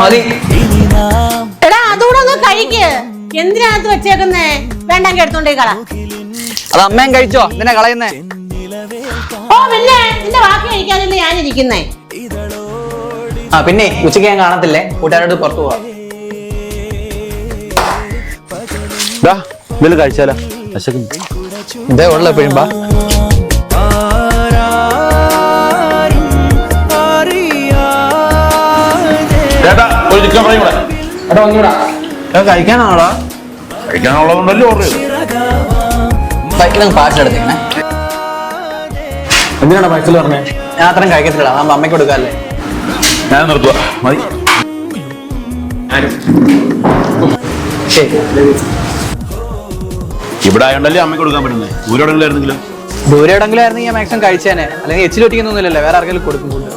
മതി. എടാ അതുകൂടെ ഒന്ന് കഴിക്ക്. എന്തിനകത്ത് വെച്ചേക്കുന്നേ? വേണ്ടെങ്കിൽ എടുത്തോണ്ടേ കള. അത് അമ്മയും കഴിച്ചോ? നിന്നെ കളയുന്നേ? ഓ പിന്നെ നിന്റെ ബാക്കി കഴിക്കാനല്ലേ ഞാൻ ഇരിക്കുന്നേ. ആ പിന്നെ ഉച്ചയ്ക്ക് ഞാൻ കാണത്തില്ലേ? കൂട്ടുകാരോട് പുറത്തു പോവാം. കഴിച്ചാലോ? ഇതേ ഉള്ള എപ്പോഴും ചേട്ടാ ഒരു ചിക്കൻ ഫ്രൈ കൂടെ. കഴിക്കാനാണോടാ? കഴിക്കാനുള്ളതുകൊണ്ടല്ലേ ഓർഡർ ചെയ്തു സൈക്കിളും പാട്ടിലെടുത്തേക്കണേ എന്തിനാണ് പൈസ പറഞ്ഞേ? ഞാൻ അത്രയും കഴിക്കത്തില്ല നമ്മൾ അമ്മയ്ക്ക് കൊടുക്കാല്ലേ. ഞാൻ നിർത്തുക മതി. ഇവിടെ ആയോണ്ടല്ലേ അമ്മയ്ക്ക് കൊടുക്കാൻ പറ്റുന്നത് ദൂരോടെങ്കിലും ദൂരെ എവിടെങ്കിലും ആയിരുന്നെങ്കിൽ ഞാൻ മാക്സിമം കഴിച്ചേനെ. അല്ലെങ്കിൽ എച്ചിൽ ഒറ്റിക്കുന്നൊന്നുമില്ലല്ലോ വേറെ ആർക്കെങ്കിലും കൊടുക്കും ഫുഡ്